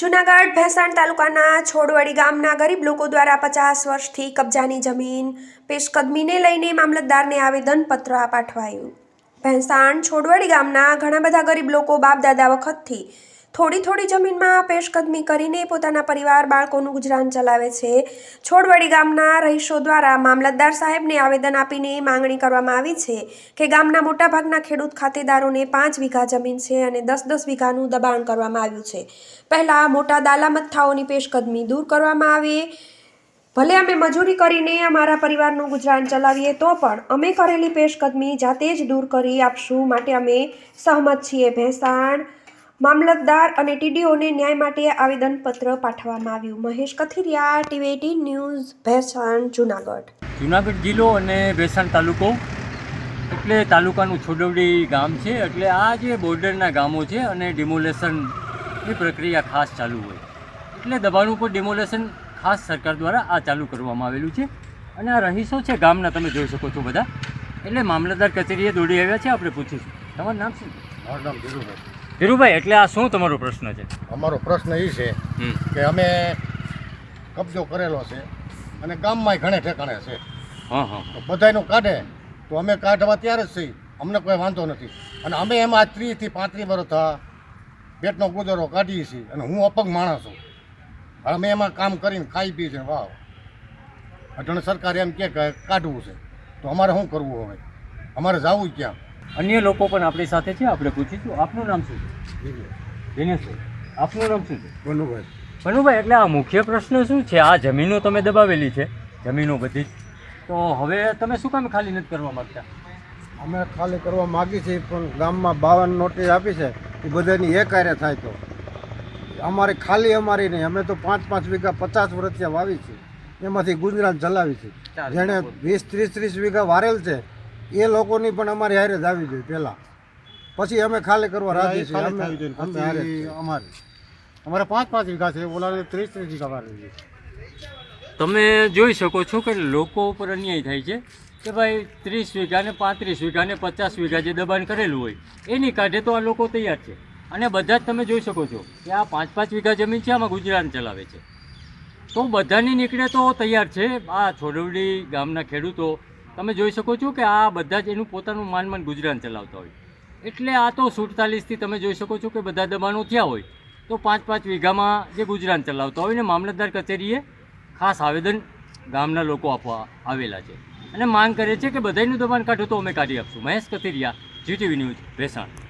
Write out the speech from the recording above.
જૂનાગઢ, ભેસાણ તાલુકાના છોડવડી ગામના ગરીબ લોકો દ્વારા પચાસ વર્ષથી કબજાની જમીન પેશકદમીને લઈને મામલતદારને આવેદનપત્ર પાઠવાયું. ભેંસાણ, છોડવડી ગામના ઘણા બધા ગરીબ લોકો બાપ દાદા વખતથી થોડી થોડી જમીનમાં પેશકદમી કરીને પોતાના પરિવાર, બાળકોનું ગુજરાન ચલાવે છે. છોડવડી ગામના રહીશો દ્વારા મામલતદાર સાહેબને આવેદન આપીને માંગણી કરવામાં આવી છે કે ગામના મોટાભાગના ખેડૂત ખાતેદારોને પાંચ વીઘા જમીન છે અને દસ દસ વીઘાનું દબાણ કરવામાં આવ્યું છે. પહેલાં મોટા દાલામથ્થાઓની પેશકદમી દૂર કરવામાં આવે. ભલે અમે મજૂરી કરીને અમારા પરિવારનું ગુજરાન ચલાવીએ, તો પણ અમે કરેલી પેશકદમી જાતે જ દૂર કરી આપશું. માટે અમે સહમત છીએ. ભેસાણ મામલતદાર અને ટીડીઓને ન્યાય માટે આવેદનપત્ર પાઠવવામાં આવ્યું. Mahesh Kathiriya TV eighteen news Bhesan Junagadh. Junagadh જિલ્લો અને ભેસાણ તાલુકો. એટલે તાલુકાનું છોડવડી ગામ છે. એટલે આ જે બોર્ડરના ગામો છે અને ડિમોલેશનની પ્રક્રિયા ખાસ ચાલુ હોય. એટલે દબાણ ઉપર ડિમોલેશન ખાસ સરકાર દ્વારા આ ચાલુ કરવામાં આવેલું છે. અને આ રહીશો છે ગામના તમે જોઈ શકો છો બધા. એટલે મામલતદાર કચેરીએ દોડી આવ્યા છે. આપણે પૂછીશું. તમારું નામ શું? મારું નામ ધીરુભાઈ. ધીરુભાઈ એટલે આ શું તમારો પ્રશ્ન છે? અમારો પ્રશ્ન એ છે કે અમે કબજો કરેલો છે અને ગામમાં ઘણે ઠેકાણે છે. હા હા. તો બધાયનું કાઢે તો અમે કાઢવા ત્યારે જ છીએ. અમને કોઈ વાંધો નથી. અને અમે એમાં ત્રીસથી પાંત્રીસ વર્ષ થા પેટનો ગુજારો કાઢીએ છીએ અને હું અપંગ માણસ છું. અમે એમાં કામ કરીને ખાઈ પીએ છીએ વાવ. અટણ સરકારે એમ કે કાઢવું છે. તો અમારે શું કરવું હવે? અમારે જવું ક્યાં? અન્ય લોકો પણ આપણી સાથે છે આપણે પૂછીશું. આપનું નામ શું છે? દિનેશભાઈ આપનું નામ શું છે? ભનુભાઈ ભનુભાઈ એટલે આ મુખ્ય પ્રશ્ન શું છે? આ જમીનો તમે દબાવેલી છે જમીનો બધી જ. તો હવે તમે શું કામ ખાલી નથી કરવા માંગતા? અમે ખાલી કરવા માગી છીએ પણ ગામમાં બાવન નોટિસ આપી છે એ બધાની એક કાર્ય થાય તો. અમારી ખાલી અમારી નહીં અમે તો પાંચ પાંચ વીઘા પચાસ વર્ષ વાવી છીએ. એમાંથી ગુજરાત ચલાવી છે. જેણે વીસ ત્રીસ ત્રીસ વીઘા વારેલ છે એ લોકોની પણ અમારી હારે જ આવી જોઈએ પહેલાં. પછી અમે ખાલી કરવા રાજી છીએ. અમે અમે હારે જ છીએ. અમારે. અમારે પાંચ પાંચ વીઘા છે ઓલા ત્રીસ ત્રીસ વીઘા વાળી છે. તમે જોઈ શકો છો કે લોકો ઉપર અન્યાય થાય છે કે ભાઈ ત્રીસ વીઘા ને પાંત્રીસ વીઘા ને પચાસ વીઘા જે દબાણ કરેલું હોય એની કાઢે તો આ લોકો તૈયાર છે. અને બધા જ તમે જોઈ શકો છો કે આ પાંચ પાંચ વીઘા જમીન છે આમાં ગુજરાત ચલાવે છે? તો બધાની નીકળે તો તૈયાર છે. આ છોડવડી ગામના ખેડૂતો તમે જોઈ શકો છો કે આ બધા જ એનું પોતાનું માનમાન ગુજરાન ચલાવતા હોય. એટલે આ તો સુડતાલીસથી તમે જોઈ શકો છો કે બધા દબાણો થયા હોય. તો પાંચ પાંચ વીઘામાં જે ગુજરાન ચલાવતા હોય ને મામલતદાર કચેરીએ ખાસ આવેદન ગામના લોકો આપવા આવેલા છે. અને માંગ કરે છે કે બધાયનું દબાણ કાઢો તો અમે કાઢી આપશું. Mahesh Kathiriya, GTV news, Bhesan.